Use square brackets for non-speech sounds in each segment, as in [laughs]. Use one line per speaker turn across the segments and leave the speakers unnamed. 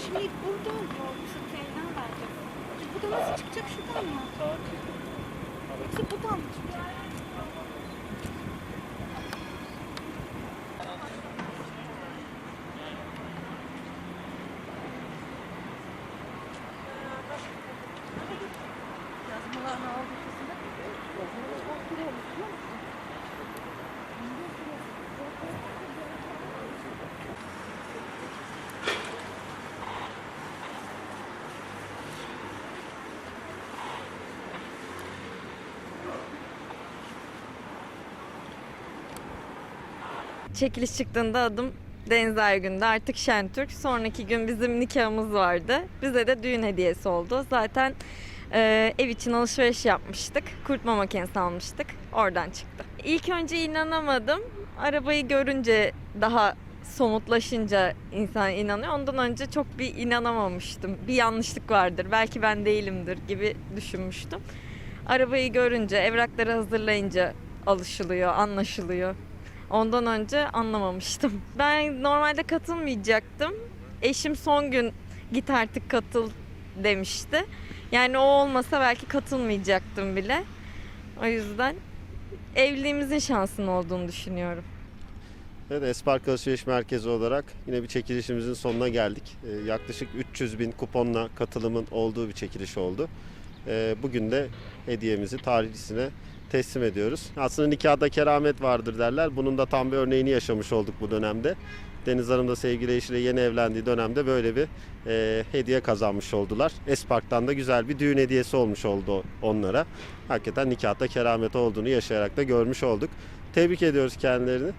Şimdi burada. Şu teyden bence. Bu da nasıl çıkacak şuradan mı? Yoksa buradan mı çıkacak? Yazmalar ne oldu kızında?
Çekiliş çıktığında adım Deniz Ergün'de artık Şentürk. Sonraki gün bizim nikahımız vardı. Bize de düğün hediyesi oldu. Zaten e, ev için alışveriş yapmıştık. Kurutma makinesi almıştık. Oradan çıktı. İlk önce inanamadım. Arabayı görünce daha somutlaşınca insan inanıyor. Ondan önce çok bir inanamamıştım. Bir yanlışlık vardır. Belki ben değilimdir gibi düşünmüştüm. Arabayı görünce, evrakları hazırlayınca alışılıyor, anlaşılıyor. Ondan önce anlamamıştım. [laughs] Ben normalde katılmayacaktım. Eşim son gün git artık katıl demişti. Yani o olmasa belki katılmayacaktım bile. O yüzden evliliğimizin şansının olduğunu düşünüyorum.
Evet, Espark Alışveriş Merkezi olarak yine bir çekilişimizin sonuna geldik. Ee, yaklaşık 300 bin kuponla katılımın olduğu bir çekiliş oldu. Ee, bugün de hediyemizi tarihlisine teslim ediyoruz. Aslında nikahda keramet vardır derler. Bunun da tam bir örneğini yaşamış olduk bu dönemde. Deniz Hanım da sevgili eşiyle yeni evlendiği dönemde böyle bir e, hediye kazanmış oldular. Espark'tan da güzel bir düğün hediyesi olmuş oldu onlara. Hakikaten nikahta keramet olduğunu yaşayarak da görmüş olduk. Tebrik ediyoruz kendilerini.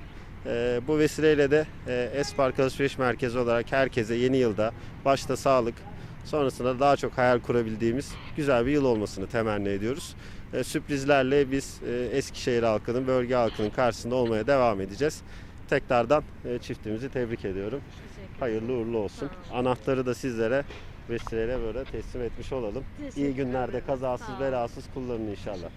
Ee, bu vesileyle de e, Espark Alışveriş Merkezi olarak herkese yeni yılda başta sağlık, Sonrasında daha çok hayal kurabildiğimiz güzel bir yıl olmasını temenni ediyoruz. E, sürprizlerle biz e, Eskişehir halkının, bölge halkının karşısında olmaya devam edeceğiz. Tekrardan e, çiftimizi tebrik ediyorum. Hayırlı uğurlu olsun. Anahtarı da sizlere vesileyle böyle teslim etmiş olalım. İyi günlerde kazasız belasız kullanın inşallah.